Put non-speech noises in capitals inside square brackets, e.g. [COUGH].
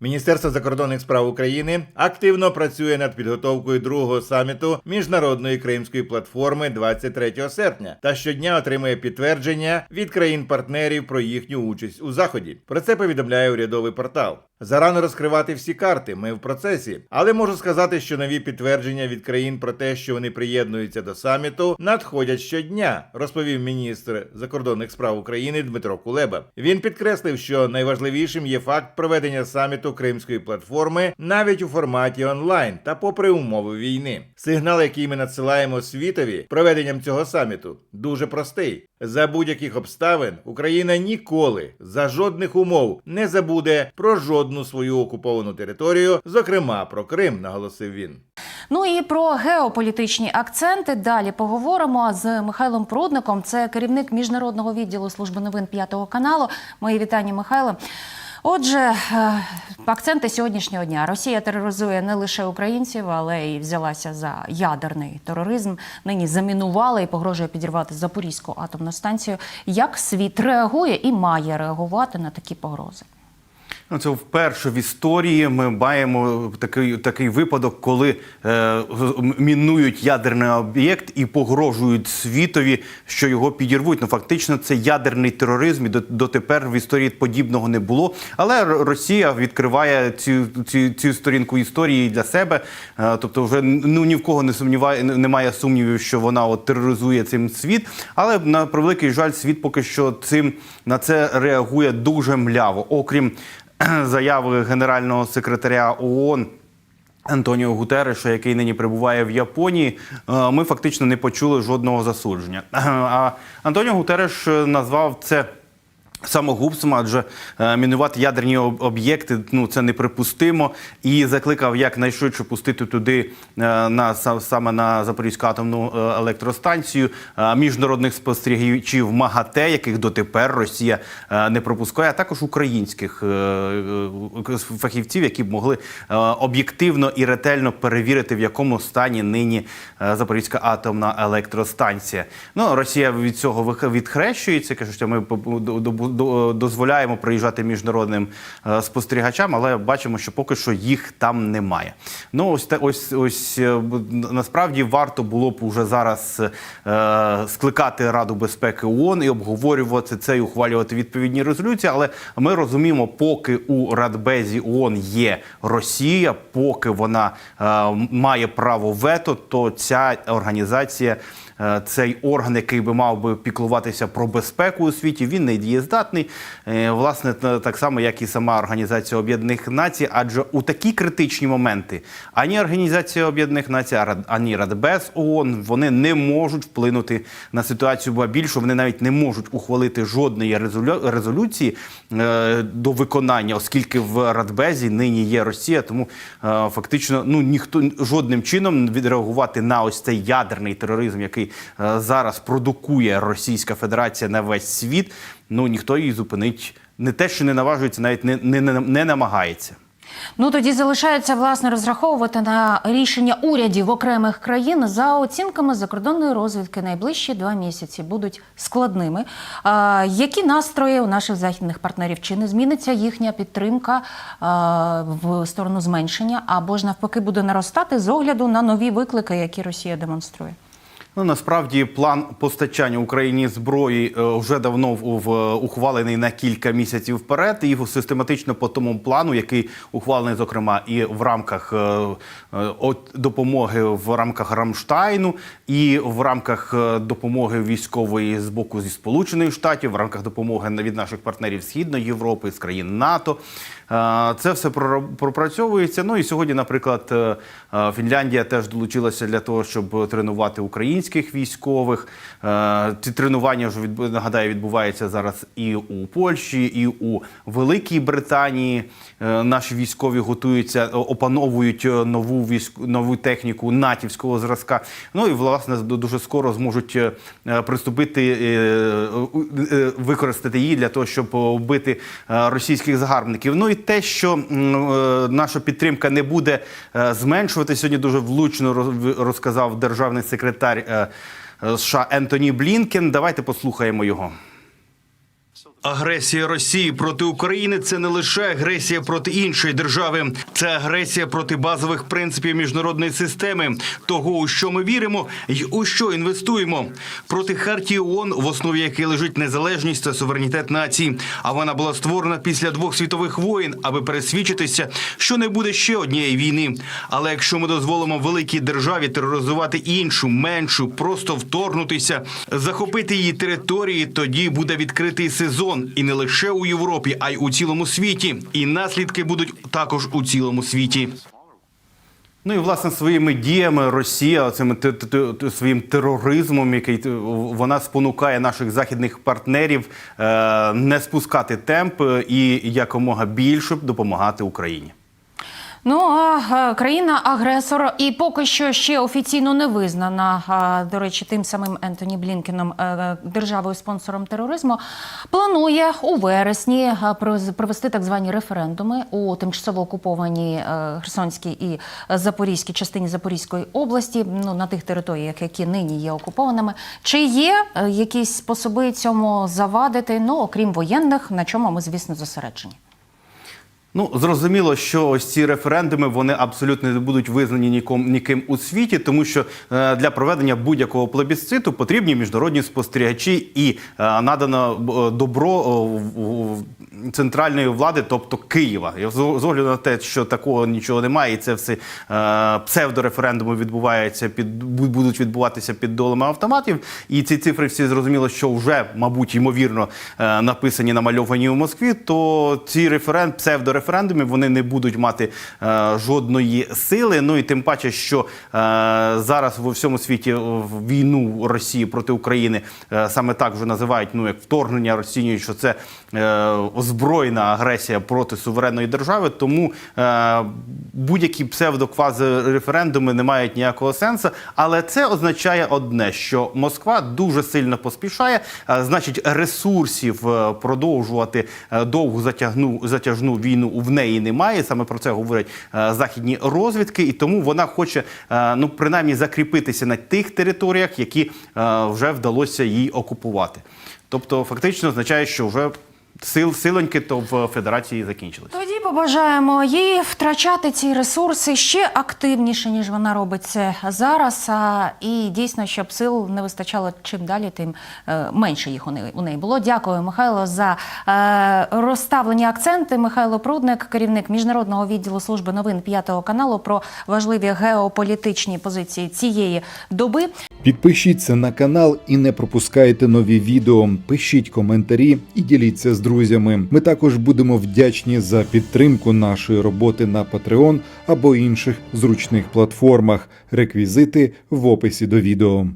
Міністерство закордонних справ України активно працює над підготовкою другого саміту міжнародної кримської платформи 23 серпня та щодня отримує підтвердження від країн-партнерів про їхню участь у заході. Про це повідомляє урядовий портал. Зарано розкривати всі карти. Ми в процесі, але можу сказати, що нові підтвердження від країн про те, що вони приєднуються до саміту, надходять щодня, розповів міністр закордонних справ України Дмитро Кулеба. Він підкреслив, що найважливішим є факт проведення саміту Кримської платформи навіть у форматі онлайн та попри умови війни. Сигнал, який ми надсилаємо світові проведенням цього саміту, дуже простий. За будь-яких обставин Україна ніколи за жодних умов не забуде про жодну свою окуповану територію, зокрема про Крим, наголосив він. Ну і про геополітичні акценти далі поговоримо з Михайлом Прудником. Це керівник міжнародного відділу служби новин п'ятого каналу. Мої вітання, Михайло. Отже, е, акценти сьогоднішнього дня. Росія тероризує не лише українців, але й взялася за ядерний тероризм. Нині замінувала і погрожує підірвати Запорізьку атомну станцію. Як світ реагує і має реагувати на такі погрози? Ну, це вперше в історії ми маємо такий, такий випадок, коли е, мінують ядерний об'єкт і погрожують світові, що його підірвуть. Ну фактично, це ядерний тероризм. І до- дотепер в історії подібного не було. Але Росія відкриває цю, цю, цю сторінку історії для себе. Е, тобто, вже ну ні в кого не сумніває, немає сумнівів, що вона от тероризує цим світ. Але на превеликий жаль, світ поки що цим на це реагує дуже мляво. Окрім [CLEARS THROAT] заяви генерального секретаря ООН. Антоніо Гутереша, який нині перебуває в Японії, е, ми фактично не почули жодного засудження. [CLEARS THROAT] А Антоніо Гутереш назвав це. Самогубством, адже е, мінувати ядерні об'єкти ну це неприпустимо, і закликав якнайшвидше пустити туди е, на са- саме на Запорізьку атомну е, електростанцію міжнародних спостерігачів МАГАТЕ, яких дотепер Росія не пропускає, а також українських фахівців, які б могли об'єктивно і ретельно перевірити, в якому стані нині Запорізька атомна електростанція. Ну Росія від цього відхрещується, каже, що ми дозволяємо приїжджати міжнародним е, спостерігачам, але бачимо, що поки що їх там немає. Ну ось ось ось е, насправді варто було б уже зараз е, скликати Раду безпеки ООН і обговорювати це і ухвалювати відповідні резолюції. Але ми розуміємо, поки у Радбезі ООН є Росія, поки вона має право вето, то ця організація. Е, Цей орган, який би мав би піклуватися про безпеку у світі, він не дієздатний. Е, Власне, так само, як і сама Організація Об'єднаних Націй, адже у такі критичні моменти ані Організація Об'єднаних Націй, ані Радбез ООН вони не можуть вплинути на ситуацію, бо більше вони навіть не можуть ухвалити жодної резолю- резолюції е, до виконання, оскільки в Радбезі нині є Росія, тому фактично ну ніхто жодним чином відреагувати на ось цей ядерний тероризм, який е, зараз продукує Російська Федерація на весь світ. Ну ніхто її зупинить не те, що не наважується, навіть не, не, не, не намагається. Ну тоді залишається власне розраховувати на рішення урядів окремих країн за оцінками закордонної розвідки. Найближчі два місяці будуть складними. А, які настрої у наших західних партнерів? Чи не зміниться їхня підтримка а, в сторону зменшення, або ж навпаки буде наростати з огляду на нові виклики, які Росія демонструє? Ну насправді план постачання Україні зброї е, вже давно ухвалений на кілька місяців вперед, і систематично по тому плану, який ухвалений, зокрема, і в рамках е, е, допомоги в рамках Рамштайну, і в рамках допомоги військової з боку зі Сполучених Штатів, в рамках допомоги від наших партнерів Східної Європи, з країн НАТО. Це все пропрацьовується. Ну і сьогодні, наприклад, е, е, Фінляндія теж долучилася для того, щоб тренувати українських військових. Е, Ці тренування вже нагадаю, відбуваються зараз і у Польщі, і у Великій Британії. Наші військові готуються, опановують нову військ, нову техніку натівського зразка. Ну і власне дуже скоро зможуть приступити використати її для того, щоб вбити російських загарбників. Ну і те, що е, наша підтримка не буде е, зменшувати, сьогодні дуже влучно роз- розказав державний секретар е, США Ентоні Блінкен. Давайте послухаємо його. Агресія Росії проти України це не лише агресія проти іншої держави, це агресія проти базових принципів міжнародної системи, того, у що ми віримо і у що інвестуємо. Проти хартії ООН, в основі якої лежить незалежність та суверенітет націй. А вона була створена після двох світових воєн, аби пересвідчитися, що не буде ще однієї війни. Але якщо ми дозволимо великій державі тероризувати іншу, меншу, просто вторгнутися, захопити її території, тоді буде відкритий сезон і не лише у Європі, а й у цілому світі. І наслідки будуть також у цілому світі. Ну і власне своїми діями Росія цим своїм тероризмом, який вона спонукає наших західних партнерів е, не спускати темп і якомога більше допомагати Україні. Ну а е, країна-агресор і поки що ще офіційно не визнана, до речі, тим самим Ентоні Блінкеном е, державою спонсором тероризму, планує у вересні е, провести так звані референдуми у тимчасово окупованій е, Херсонській і Запорізькій частині Запорізької області, ну на тих територіях, які нині є окупованими. Чи є е, якісь способи цьому завадити? Ну окрім воєнних, на чому ми звісно зосереджені? Ну зрозуміло, що ось ці референдуми вони абсолютно не будуть визнані ніком ніким у світі, тому що е, для проведення будь-якого плебісциту потрібні міжнародні спостерігачі і е, надано е, добро е, центральної влади, тобто Києва. І з огляду на те, що такого нічого немає, і це все е, псевдореферендуми відбуваються під бу- будуть відбуватися під долами автоматів. І ці цифри всі зрозуміло, що вже, мабуть, ймовірно е, написані намальовані у Москві. То ці референ псевдореферендуми вони не будуть мати е, жодної сили. Ну і тим паче, що е, зараз во всьому світі війну Росії проти України е, саме так вже називають ну як вторгнення Росії, що це е, озброєна агресія проти суверенної держави. Тому е, будь-які псевдоквазиреферендуми не мають ніякого сенсу. Але це означає одне, що Москва дуже сильно поспішає, е, значить, ресурсів е, продовжувати е, довгу затягну затяжну війну в неї немає. Саме про це говорять е, західні розвідки, і тому вона хоче е, ну принаймні закріпитися на тих територіях, які е, вже вдалося їй окупувати. Тобто, фактично означає, що вже сил силоньки то в федерації закінчились. Тоді побажаємо їй втрачати ці ресурси ще активніше, ніж вона робить це зараз. А, і дійсно, щоб сил не вистачало чим далі, тим е, менше їх у неї, у неї було. Дякую, Михайло, за е, розставлені акценти. Михайло Прудник, керівник міжнародного відділу служби новин п'ятого каналу, про важливі геополітичні позиції цієї доби. Підпишіться на канал і не пропускайте нові відео. Пишіть коментарі і діліться з друзями. Ми також будемо вдячні за підтримку нашої роботи на Patreon або інших зручних платформах. Реквізити в описі до відео.